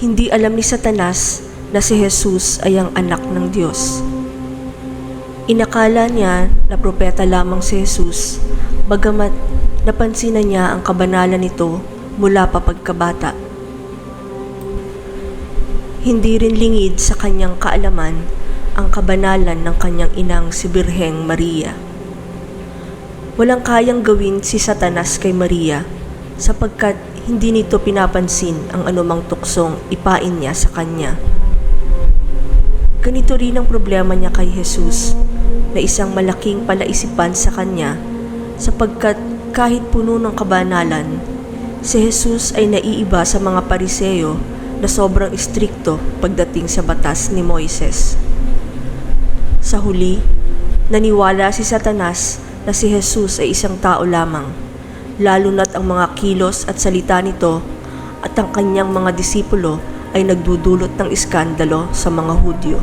Hindi alam ni Satanas na si Jesus ay ang anak ng Diyos. Inakala niya na propeta lamang si Jesus, bagamat napansin na niya ang kabanalan nito mula pa pagkabata. Hindi rin lingid sa kanyang kaalaman ang kabanalan ng kanyang inang si Birheng Maria. Walang kayang gawin si Satanas kay Maria sapagkat hindi nito pinapansin ang anumang tuksong ipain niya sa kanya. Ganito rin ang problema niya kay Jesus na isang malaking palaisipan sa kanya sapagkat kahit puno ng kabanalan, si Jesus ay naiiba sa mga pariseyo na sobrang istrikto pagdating sa batas ni Moises. Sa huli, naniwala si Satanas na si Jesus ay isang tao lamang, lalo na't ang mga kilos at salita nito at ang kanyang mga disipulo ay nagdudulot ng iskandalo sa mga Hudyo.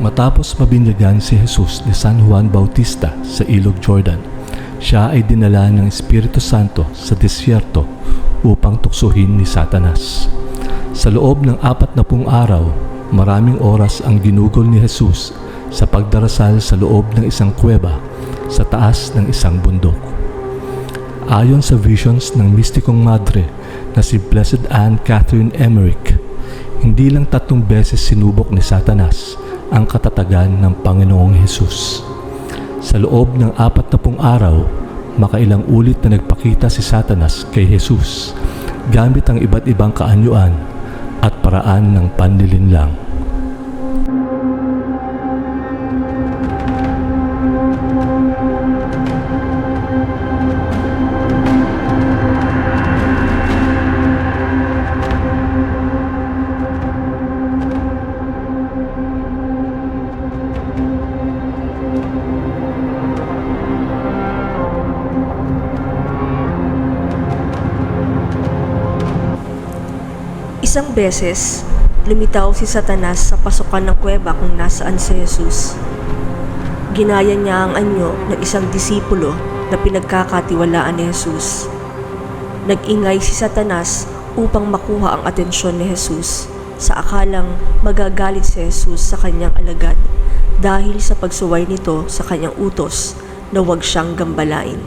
Matapos mabinyagan si Jesus ni San Juan Bautista sa ilog Jordan, siya ay dinala ng Espiritu Santo sa disyerto upang tuksuhin ni Satanas. Sa loob ng apat na pung araw, maraming oras ang ginugol ni Jesus sa pagdarasal sa loob ng isang kuweba sa taas ng isang bundok. Ayon sa visions ng mistikong madre na si Blessed Anne Catherine Emmerich, hindi lang tatlong beses sinubok ni Satanas ang katatagan ng Panginoong Hesus. Sa loob ng apat na pung araw, makailang ulit na nagpakita si Satanas kay Jesus gamit ang iba't ibang kaanyuan at paraan ng panlilinlang. Beses, lumitaw si Satanas sa pasukan ng kuweba kung nasaan si Jesus. Ginaya niya ang anyo ng isang disipulo na pinagkakatiwalaan ni Jesus. Nag-ingay si Satanas upang makuha ang atensyon ni Jesus sa akalang magagalit si Jesus sa kanyang alagad dahil sa pagsuway nito sa kanyang utos na huwag siyang gambalain.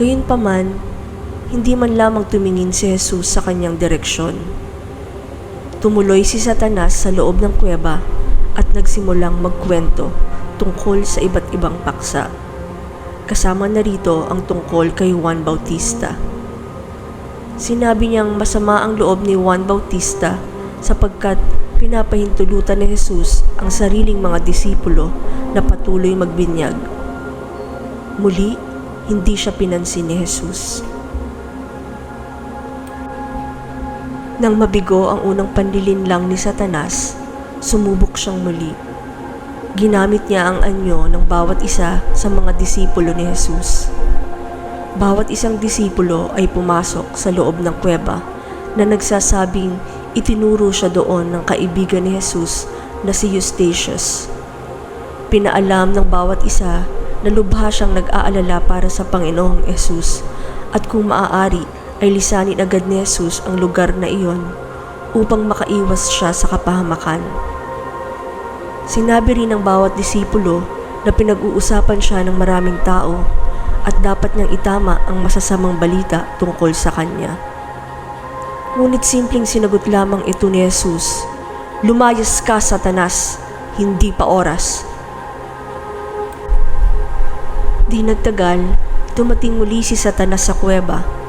Gayunpaman, hindi man lamang tumingin si Jesus sa kanyang direksyon. Tumuloy si Satanas sa loob ng kuweba at nagsimulang magkwento tungkol sa iba't ibang paksa. Kasama na rito ang tungkol kay Juan Bautista. Sinabi niyang masama ang loob ni Juan Bautista sapagkat pinapahintulutan ni Jesus ang sariling mga disipulo na patuloy magbinyag. Muli, hindi siya pinansin ni Jesus. Nang mabigo ang unang panlilinlang ni Satanas, sumubok siyang muli. Ginamit niya ang anyo ng bawat isa sa mga disipulo ni Jesus. Bawat isang disipulo ay pumasok sa loob ng kuweba na nagsasabing itinuro siya doon ng kaibigan ni Jesus na si Eustachius. Pinaalam ng bawat isa na lubha siyang nag-aalala para sa Panginoong Jesus at kung maaari ay lisanin agad ni Jesus ang lugar na iyon upang makaiwas siya sa kapahamakan. Sinabi rin ng bawat disipulo na pinag-uusapan siya ng maraming tao at dapat niyang itama ang masasamang balita tungkol sa kanya. Ngunit simpleng sinagot lamang ito ni Jesus, Lumayas ka, Satanas, hindi pa oras. Di nagtagal, tumating muli si Satanas sa kuweba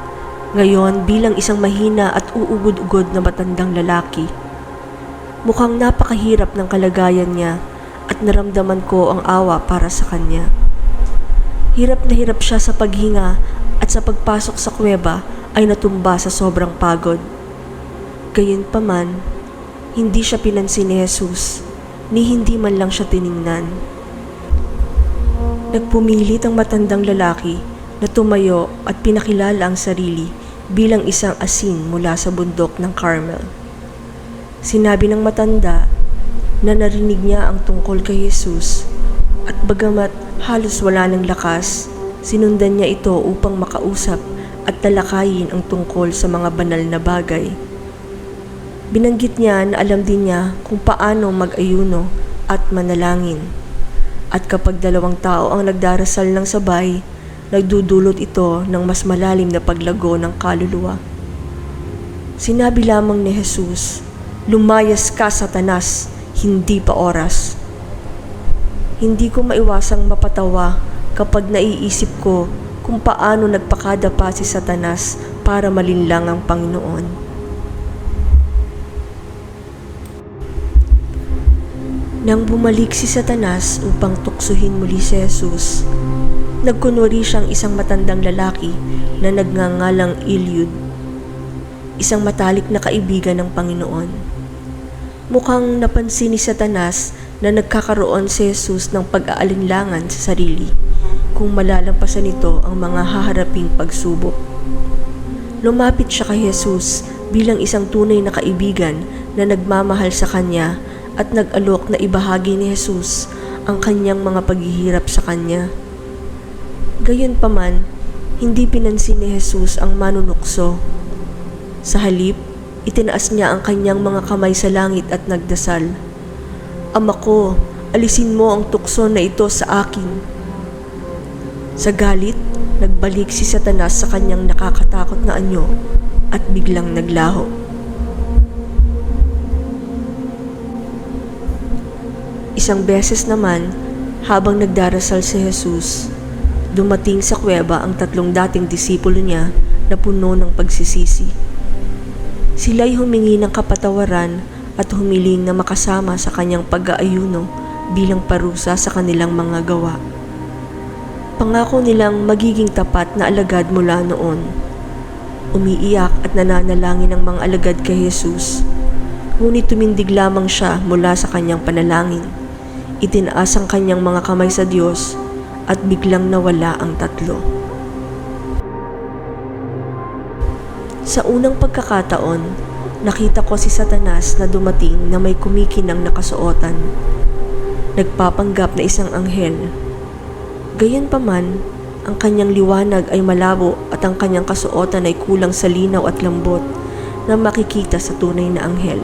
ngayon bilang isang mahina at uugod-ugod na matandang lalaki. Mukhang napakahirap ng kalagayan niya at naramdaman ko ang awa para sa kanya. Hirap na hirap siya sa paghinga at sa pagpasok sa kuweba ay natumba sa sobrang pagod. Gayunpaman, hindi siya pinansin ni Jesus, ni hindi man lang siya tiningnan. Nagpumilit ang matandang lalaki na tumayo at pinakilala ang sarili bilang isang asin mula sa bundok ng Carmel. Sinabi ng matanda na narinig niya ang tungkol kay Jesus at bagamat halos wala ng lakas, sinundan niya ito upang makausap at talakayin ang tungkol sa mga banal na bagay. Binanggit niya na alam din niya kung paano mag-ayuno at manalangin. At kapag dalawang tao ang nagdarasal ng sabay, nagdudulot ito ng mas malalim na paglago ng kaluluwa. Sinabi lamang ni Jesus, Lumayas ka, Satanas, hindi pa oras. Hindi ko maiwasang mapatawa kapag naiisip ko kung paano nagpakada pa si Satanas para malinlang ang Panginoon. Nang bumalik si Satanas upang tuksuhin muli si Jesus, nagkunwari siyang isang matandang lalaki na nagngangalang Ilyud, isang matalik na kaibigan ng Panginoon. Mukhang napansin ni Satanas na nagkakaroon si Jesus ng pag-aalinlangan sa sarili kung malalampasan nito ang mga haharaping pagsubok. Lumapit siya kay Jesus bilang isang tunay na kaibigan na nagmamahal sa kanya at nag-alok na ibahagi ni Jesus ang kanyang mga paghihirap sa kanya. Gayunpaman, hindi pinansin ni Jesus ang manunukso. Sa halip, itinaas niya ang kanyang mga kamay sa langit at nagdasal. Ama ko, alisin mo ang tukso na ito sa akin. Sa galit, nagbalik si Satanas sa kanyang nakakatakot na anyo at biglang naglaho. Isang beses naman, habang nagdarasal si Jesus, dumating sa kuweba ang tatlong dating disipulo niya na puno ng pagsisisi. Sila'y humingi ng kapatawaran at humiling na makasama sa kanyang pag-aayuno bilang parusa sa kanilang mga gawa. Pangako nilang magiging tapat na alagad mula noon. Umiiyak at nananalangin ang mga alagad kay Jesus. Ngunit tumindig lamang siya mula sa kanyang panalangin. Itinaas ang kanyang mga kamay sa Diyos at biglang nawala ang tatlo. Sa unang pagkakataon, nakita ko si Satanas na dumating na may kumikinang nakasuotan. Nagpapanggap na isang anghel. Gayunpaman, ang kanyang liwanag ay malabo at ang kanyang kasuotan ay kulang sa linaw at lambot na makikita sa tunay na anghel.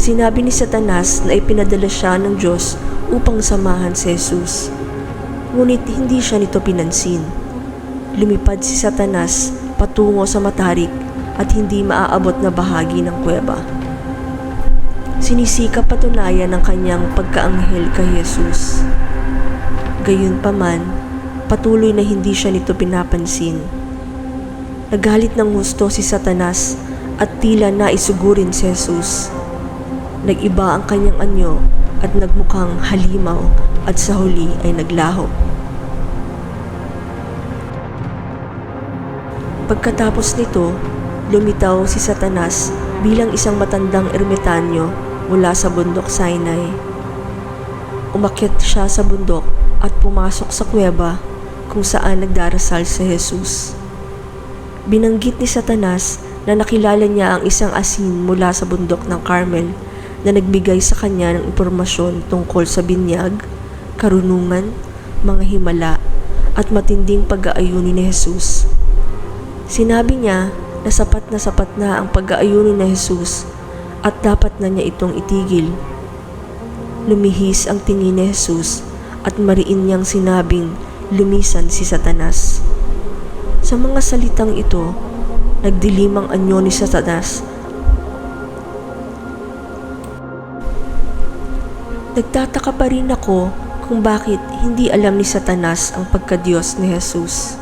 Sinabi ni Satanas na ipinadala siya ng Diyos upang samahan si Jesus. Ngunit hindi siya nito pinansin. Lumipad si Satanas patungo sa matarik at hindi maaabot na bahagi ng kuweba. Sinisika patunayan ng kanyang pagkaanghel kay Jesus. Gayunpaman, patuloy na hindi siya nito pinapansin. Nagalit ng gusto si Satanas at tila naisugurin si Jesus. Nag-iba ang kanyang anyo at nagmukhang halimaw at sa huli ay naglaho. Pagkatapos nito, lumitaw si Satanas bilang isang matandang ermitanyo mula sa bundok Sinai. Umakyat siya sa bundok at pumasok sa kuweba kung saan nagdarasal si Jesus. Binanggit ni Satanas na nakilala niya ang isang asin mula sa bundok ng Carmel na nagbigay sa kanya ng impormasyon tungkol sa binyag, karunungan, mga himala at matinding pag-aayuno ni Jesus. Sinabi niya na sapat na sapat na ang pag-aayuno ni Jesus at dapat na niya itong itigil. Lumihis ang tingin ni Jesus at mariin niyang sinabing lumisan si Satanas. Sa mga salitang ito, nagdilim ang anyo ni Satanas. Nagtataka pa rin ako kung bakit hindi alam ni Satanas ang pagkadiyos ni Jesus.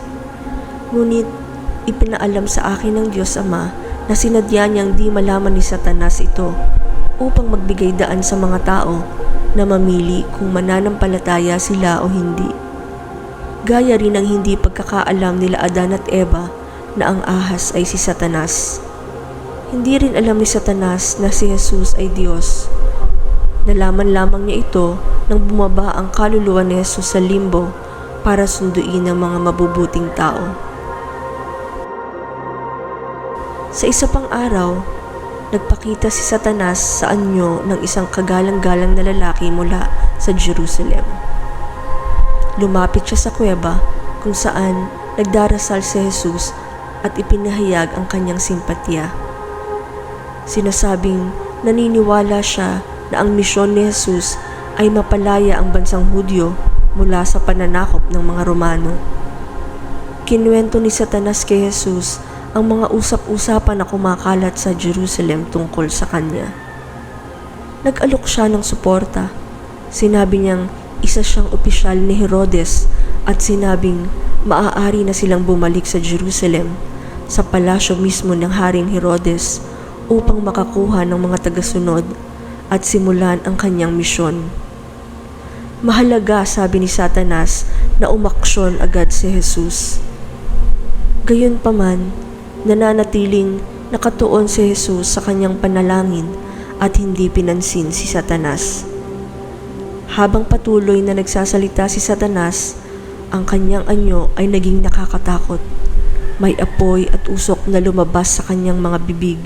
Ngunit ipinaalam sa akin ng Diyos Ama na sinadya niyang di malaman ni Satanas ito upang magbigay daan sa mga tao na mamili kung mananampalataya sila o hindi. Gaya rin ang hindi pagkakaalam nila Adan at Eva na ang ahas ay si Satanas. Hindi rin alam ni Satanas na si Jesus ay Diyos. Nalaman lamang niya ito nang bumaba ang kaluluwa ni Jesus sa limbo para sunduin ang mga mabubuting tao. Sa isa pang araw, nagpakita si Satanas sa anyo ng isang kagalang-galang na lalaki mula sa Jerusalem. Lumapit siya sa kuweba kung saan nagdarasal si Jesus at ipinahayag ang kanyang simpatya. Sinasabing naniniwala siya na ang misyon ni Jesus ay mapalaya ang bansang Hudyo mula sa pananakop ng mga Romano. Kinuwento ni Satanas kay Jesus ang mga usap-usapan na kumakalat sa Jerusalem tungkol sa kanya. Nag-alok siya ng suporta. Sinabi niyang isa siyang opisyal ni Herodes at sinabing maaari na silang bumalik sa Jerusalem sa palasyo mismo ng Haring Herodes upang makakuha ng mga tagasunod at simulan ang kanyang misyon. Mahalaga, sabi ni Satanas, na umaksyon agad si Jesus. Gayunpaman, nananatiling nakatuon si Jesus sa kanyang panalangin at hindi pinansin si Satanas. Habang patuloy na nagsasalita si Satanas, ang kanyang anyo ay naging nakakatakot. May apoy at usok na lumabas sa kanyang mga bibig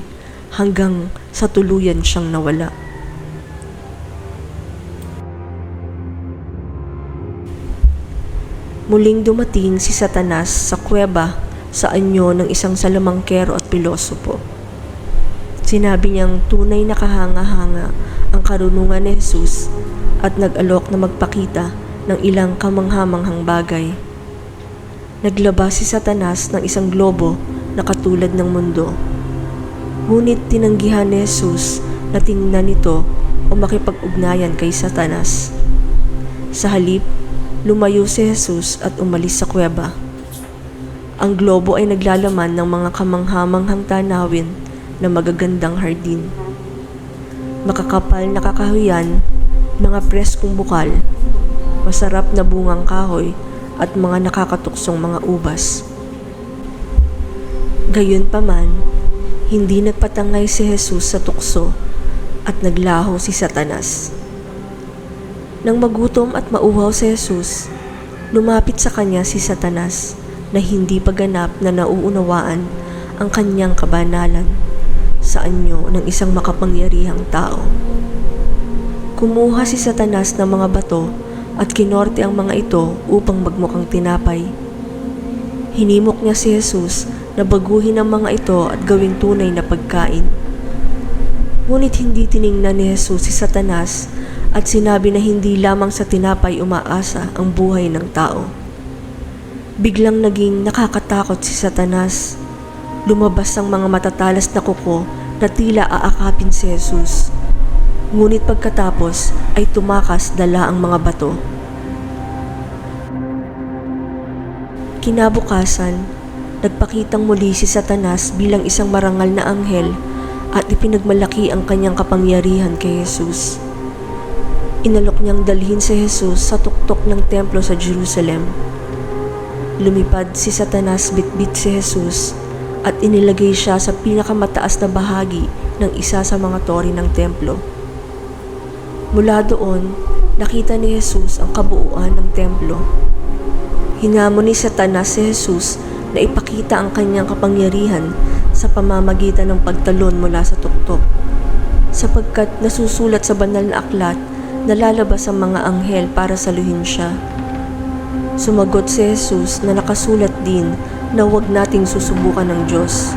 hanggang sa tuluyan siyang nawala. Muling dumating si Satanas sa kuweba sa anyo ng isang salamangkero at pilosopo. Sinabi niyang tunay na kahanga-hanga ang karunungan ni Jesus at nag-alok na magpakita ng ilang kamanghamanghang bagay. Naglabas si Satanas ng isang globo na katulad ng mundo. Ngunit tinanggihan ni Jesus na tingnan nito o makipag-ugnayan kay Satanas. Sa halip, lumayo si Jesus at umalis sa kuweba. Ang globo ay naglalaman ng mga kamanghamanghang tanawin na magagandang hardin. Makakapal na kakahuyan, mga preskong bukal, masarap na bungang kahoy at mga nakakatuksong mga ubas. Gayunpaman, hindi nagpatangay si Jesus sa tukso at naglaho si Satanas. Nang magutom at mauhaw si Jesus, lumapit sa kanya si Satanas na hindi paganap na nauunawaan ang kanyang kabanalan sa anyo ng isang makapangyarihang tao. Kumuha si Satanas ng mga bato at kinorte ang mga ito upang magmukhang tinapay. Hinimok niya si Jesus na baguhin ang mga ito at gawing tunay na pagkain. Ngunit hindi tiningnan ni Jesus si Satanas at sinabi na hindi lamang sa tinapay umaasa ang buhay ng tao. Biglang naging nakakatakot si Satanas. Lumabas ang mga matatalas na kuko na tila aakapin si Jesus. Ngunit pagkatapos ay tumakas dala ang mga bato. Kinabukasan, nagpakitang muli si Satanas bilang isang marangal na anghel at ipinagmalaki ang kanyang kapangyarihan kay Jesus. Inalok niyang dalhin si Jesus sa tuktok ng templo sa Jerusalem. Lumipad si Satanas bitbit si Jesus at inilagay siya sa pinakamataas na bahagi ng isa sa mga tori ng templo. Mula doon, nakita ni Jesus ang kabuuan ng templo. Hinamon ni Satanas si Jesus na ipakita ang kanyang kapangyarihan sa pamamagitan ng pagtalon mula sa tuktok. Sapagkat nasusulat sa banal na aklat na lalabas ang mga anghel para saluhin siya. Sumagot si Jesus na nakasulat din na huwag nating susubukan ng Diyos.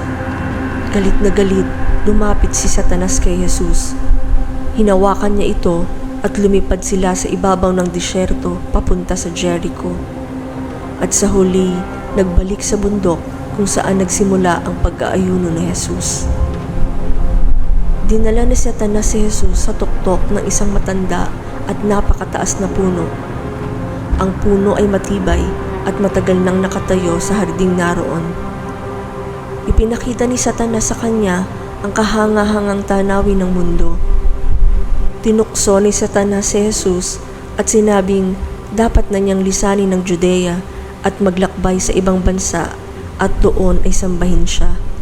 Galit na galit, lumapit si Satanas kay Jesus. Hinawakan niya ito at lumipad sila sa ibabaw ng disyerto papunta sa Jericho. At sa huli, nagbalik sa bundok kung saan nagsimula ang pag-aayuno ni Jesus. Dinala ni Satanas si Jesus sa tuktok ng isang matanda at napakataas na puno. Ang puno ay matibay at matagal nang nakatayo sa harding naroon. Ipinakita ni Satanas sa kanya ang kahangahangang tanawin ng mundo. Tinukso ni Satanas si Jesus at sinabing dapat na niyang lisanin ng Judea at maglakbay sa ibang bansa at doon ay sambahin siya.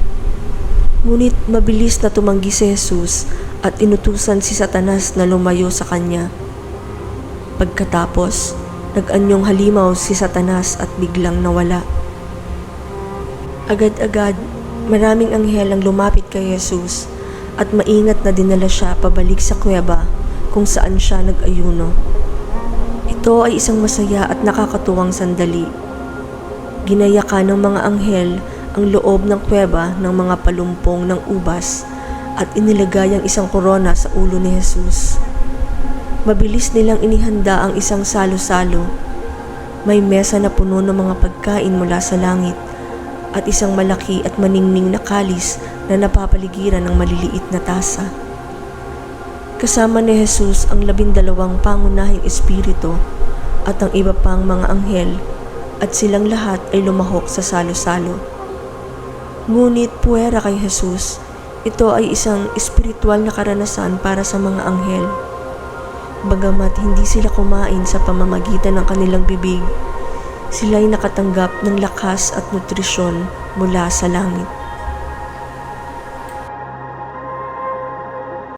Ngunit mabilis na tumanggi si Jesus at inutusan si Satanas na lumayo sa kanya. Pagkatapos, nag-anyong halimaw si Satanas at biglang nawala. Agad-agad, maraming anghel ang lumapit kay Jesus at maingat na dinala siya pabalik sa kuweba kung saan siya nag-ayuno. Ito ay isang masaya at nakakatuwang sandali. Ginayaka ng mga anghel ang loob ng kuweba ng mga palumpong ng ubas at inilagay ang isang korona sa ulo ni Jesus. Mabilis nilang inihanda ang isang salo-salo. May mesa na puno ng mga pagkain mula sa langit at isang malaki at maningning na kalis na napapaligiran ng maliliit na tasa. Kasama ni Jesus ang labindalawang pangunahing espiritu at ang iba pang mga anghel at silang lahat ay lumahok sa salo-salo. Ngunit puwera kay Jesus, ito ay isang espiritual na karanasan para sa mga anghel. Bagamat hindi sila kumain sa pamamagitan ng kanilang bibig, sila ay nakatanggap ng lakas at nutrisyon mula sa langit.